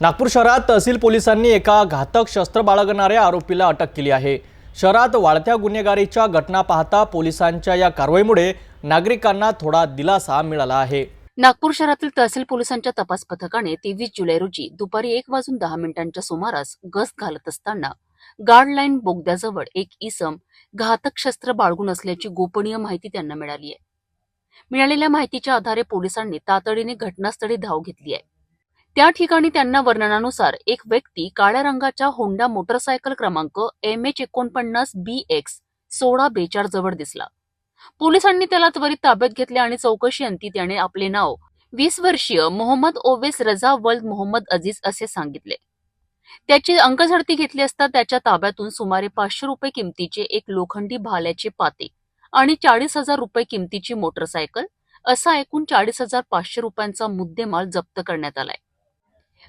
नागपूर शहरात तहसील पोलिसांनी एका घातक शस्त्र बाळगणाऱ्या आरोपीला अटक केली आहे. शहरात वाढत्या गुन्हेगारीच्या घटना पाहता पोलिसांच्या या कारवाईमुळे नागरिकांना थोडा दिलासा मिळाला आहे. नागपूर शहरातील तहसील पोलिसांच्या तपास पथकाने तेवीस जुलै रोजी दुपारी एक वाजून दहा मिनिटांच्या सुमारास गस्त घालत असताना गार्ड लाईन बोगद्याजवळ एक इसम घातक शस्त्र बाळगून असल्याची गोपनीय माहिती त्यांना मिळाली आहे. मिळालेल्या माहितीच्या आधारे पोलिसांनी तातडीने घटनास्थळी धाव घेतली आहे. त्या ठिकाणी त्यांना वर्णनानुसार एक व्यक्ती काळ्या रंगाच्या होंडा मोटरसायकल क्रमांक एम एच एकोणपन्नास बी एक्स सोळा बेचार जवळ दिसला. पोलिसांनी त्याला त्वरित ताब्यात घेतले आणि चौकशी अंती त्याने आपले नाव वीस वर्षीय मोहम्मद ओवेस रजा वल्द मोहम्मद अजीज असे सांगितले. त्याची अंकझडती घेतली असता त्याच्या ताब्यातून सुमारे पाचशे रुपये किमतीचे एक लोखंडी भाल्याचे पाते आणि चाळीस हजार रुपये किमतीची मोटरसायकल असा एकूण चाळीस हजार पाचशे रुपयांचा मुद्देमाल जप्त करण्यात आलाय.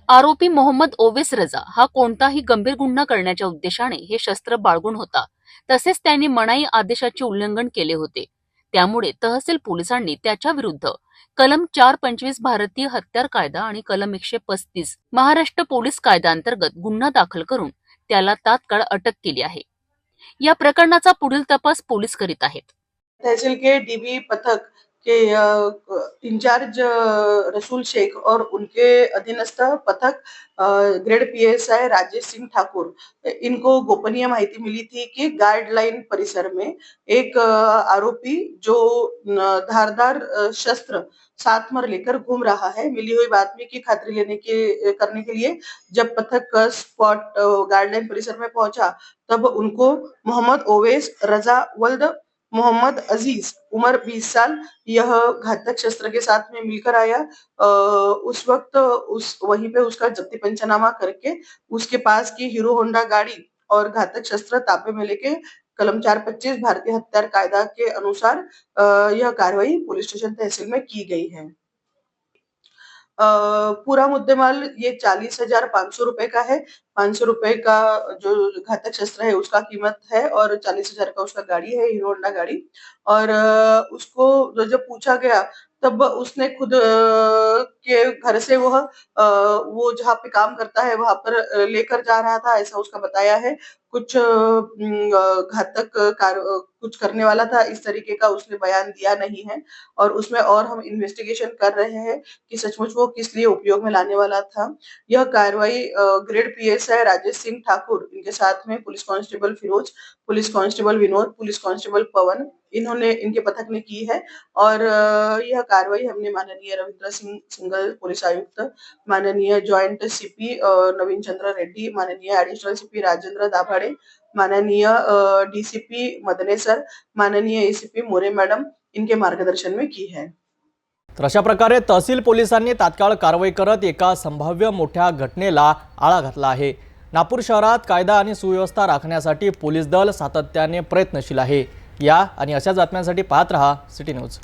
आरोपी मोहम्मद ओवेस रजा हा कोणताही गंभीर गुन्हा करण्याच्या उद्देशाने हे शस्त्र बाळगून होता. तसेच त्यांनी मनाई आदेशाचे उल्लंघन केले होते. त्यामुळे तहसील पोलिसांनी त्याच्या विरुद्ध कलम चार पंचवीस भारतीय हत्यार कायदा आणि कलम एकशे पस्तीस महाराष्ट्र पोलीस कायद्याअंतर्गत गुन्हा दाखल करून त्याला तात्काळ अटक केली आहे. या प्रकरणाचा पुढील तपास पोलीस करीत आहेत. तहसील के डीबी पथक के इंचार्ज रसूल शेख और उनके अधीनस्थ पथक ग्रेड पीएसआई राजेश सिंह ठाकुर। इनको गोपनीय माहिती मिली थी कि गाइडलाइन परिसर में एक आरोपी जो धारदार शस्त्र साथ में लेकर घूम रहा है, मिली हुई बातमी की खातरी लेने के करने के लिए जब पथक स्पॉट गाइडलाइन परिसर में पहुँचा, तब उनको मोहम्मद ओवेस रजा वल्द मोहम्मद अज़ीज़ उम्र 20 साल यह घातक शस्त्र के साथ में मिलकर आया। आ, उस वक्त उस वहीं पे उसका जब्ती पंचनामा करके उसके पास की हीरो होंडा गाड़ी और घातक शस्त्र तापे में लेके कलम चार पच्चीस भारतीय हत्यार कायदा के अनुसार यह कार्रवाई पुलिस स्टेशन तहसील में की गई है। पूरा मुद्देमाल ये चालीस हज़ार पाँच सौ रुपए का है। पाँच सौ रुपए का जो घातक शस्त्र है उसका कीमत है और चालीस हज़ार का उसका गाड़ी है हीरो होंडा गाड़ी। और उसको जब पूछा गया, तब उसने खुद के घर से वह वो जहाँ पे काम करता है, वहाँ पर लेकर जा रहा था, ऐसा उसका बताया है। कुछ घातक कार कुछ करने वाला था, इस तरीके का उसने बयान दिया नहीं है। और उसमें और हम इन्वेस्टिगेशन कर रहे हैं कि सचमुच वो किस लिए उपयोग में लाने वाला था। यह कार्रवाई ग्रेड पीएसआई राजेश सिंह ठाकुर, इनके साथ में police constable Firoz police constable Vinod, police constable Pawan, इन्होंने, इनके पथक ने की है और यह कार्रवाई हमने माननीय रविंद्र सिंह सिंगल पुलिस आयुक्त, माननीय जॉइंट सीपी नवीन चंद्र रेड्डी, माननीय एडिशनल सीपी राजेंद्र दाभाडे, माननीय डीसीपी मदने सर, माननीय एसीपी मोरे मैडम, इनके मार्गदर्शन में की है। तर अशा प्रकारे तहसील पोलिसांनी तात्काळ कारवाई करत एका संभाव्य मोठ्या घटनेला आळा घातला आहे. नागपूर शहरात कायदा आणि सुव्यवस्था राखण्यासाठी पोलीस दल सातत्याने प्रयत्नशील आहे. या आणि अशाच बातम्यांसाठी पाहत रहा सिटी न्यूज.